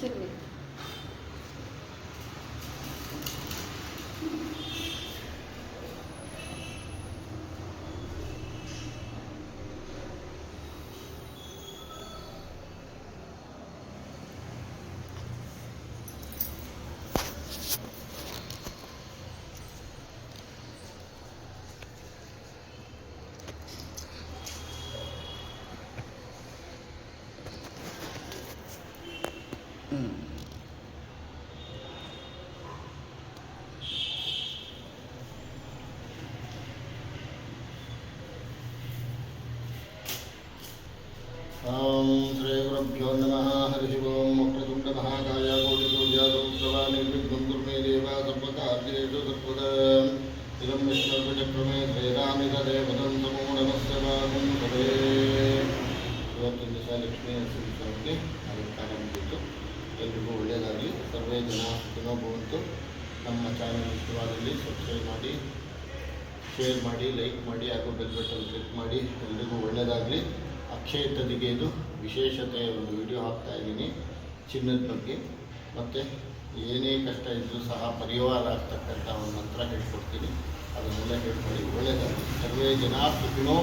这里 ॐ श्रीगुरुभ्यो नमः हरिः ओं वक्रतुण्डमहाकाय कोटिसूर्यादोत्सवा निर्विघ्नं कुर्मे देव सर्वकार्येषु सर्वदा इदं विष्णुर्विचक्रमे श्रीरामितदेवतं समो नमस्य वागं भवे ಇವತ್ತಿನ ದಿವಸ ಲಕ್ಷ್ಮೀ ನರಸಿಂಹಸ್ವಾಮಿಗೆ ಅಲಂಕಾರ ಮುಗಿತು ಎಲ್ರಿಗೂ ಒಳ್ಳೆಯದಾಗಲಿ ಸರ್ವೇ ಜನ ಸುಖಿನೋ ಭವಂತು ನಮ್ಮ ಚಾನಲ್ ಇಷ್ಟವಾದಲ್ಲಿ ಸಬ್ಸ್ಕ್ರೈಬ್ ಮಾಡಿ ಶೇರ್ ಮಾಡಿ ಲೈಕ್ ಮಾಡಿ ಹಾಗೂ ಬೆಲ್ ಬಟನ್ ಕ್ಲಿಕ್ ಮಾಡಿ ಎಲ್ರಿಗೂ ಒಳ್ಳೆಯದಾಗಲಿ ಅಕ್ಷಯ ಇದು ವಿಶೇಷತೆ ಒಂದು ವಿಡಿಯೋ ಹಾಕ್ತಾ ಇದ್ದೀನಿ, ಚಿನ್ನದ ಬಗ್ಗೆ. ಮತ್ತು ಏನೇ ಕಷ್ಟ ಇದ್ದರೂ ಸಹ ಪರಿವಾರ ಆಗ್ತಕ್ಕಂಥ ಒಂದು ಮಂತ್ರ ಹೇಳ್ಕೊಡ್ತೀನಿ. ಅದನ್ನೆಲ್ಲ ಹೇಳ್ಕೊಳ್ಳಿ. ಒಳ್ಳೆಯದಾಗಲಿ. ಸರ್ವೇ ಜನ ಸುಖಿನೋ